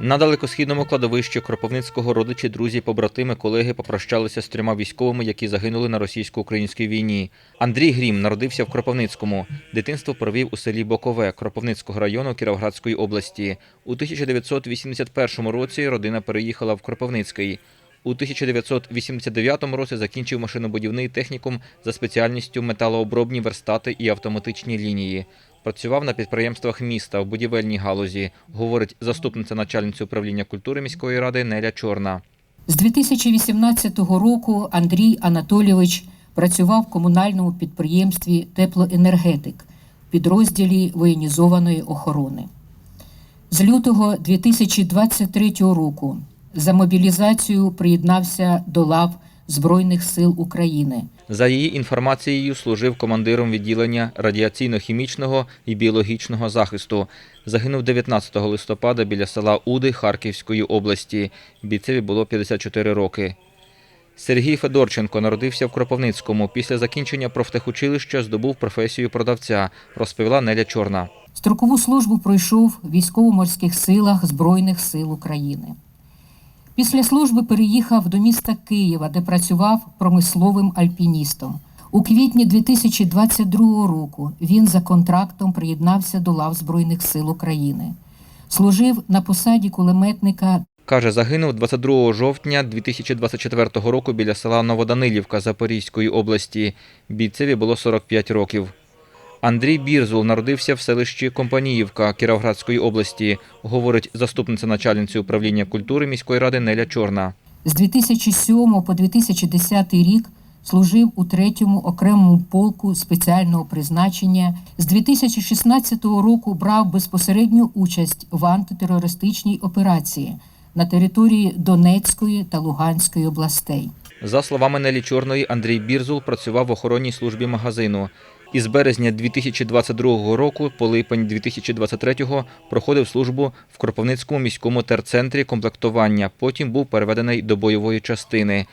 На далекосхідному кладовищі Кропивницького родичі, друзі, побратими, колеги попрощалися з трьома військовими, які загинули на російсько-українській війні. Андрій Грім народився в Кропивницькому. Дитинство провів у селі Бокове Кропивницького району Кіровоградської області. У 1981 році родина переїхала в Кропивницький. У 1989 році закінчив машинобудівний технікум за спеціальністю металообробні верстати і автоматичні лінії. Працював на підприємствах міста в будівельній галузі, говорить заступниця начальниці управління культури міської ради Неля Чорна. З 2018 року Андрій Анатолійович працював в комунальному підприємстві Теплоенергетик в підрозділі воєнізованої охорони. З лютого 2023 року за мобілізацію приєднався до лав Збройних сил України. За її інформацією, служив командиром відділення радіаційно-хімічного і біологічного захисту. Загинув 19 листопада біля села Уди Харківської області. Бійцеві було 54 роки. Сергій Федорченко народився в Кропивницькому. Після закінчення профтехучилища здобув професію продавця, розповіла Неля Чорна. Строкову службу пройшов в військово-морських силах Збройних сил України. Після служби переїхав до міста Києва, де працював промисловим альпіністом. У квітні 2022 року він за контрактом приєднався до лав Збройних сил України. Служив на посаді кулеметника Каже, загинув 22 жовтня 2024 року біля села Новоданилівка Запорізької області. Бійцеві було 45 років. Андрій Бірзул народився в селищі Компаніївка Кіровоградської області, говорить заступниця начальниці управління культури міської ради Неля Чорна. З 2007 по 2010 рік служив у третьому окремому полку спеціального призначення. З 2016 року брав безпосередню участь в антитерористичній операції на території Донецької та Луганської областей. За словами Нелі Чорної, Андрій Бірзул працював в охоронній службі магазину. Із березня 2022 року по липень 2023 проходив службу в Кропивницькому міському терцентрі комплектування. Потім був переведений до бойової частини.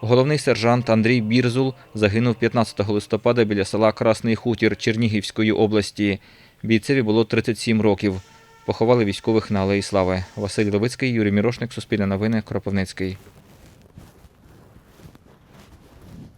Головний сержант Андрій Бірзул загинув 15 листопада біля села Красний Хутір Чернігівської області. Бійцеві було 37 років. Поховали військових на Алеї Слави. Василь Левицький, Юрій Мірошник, Суспільне новини, Кропивницький.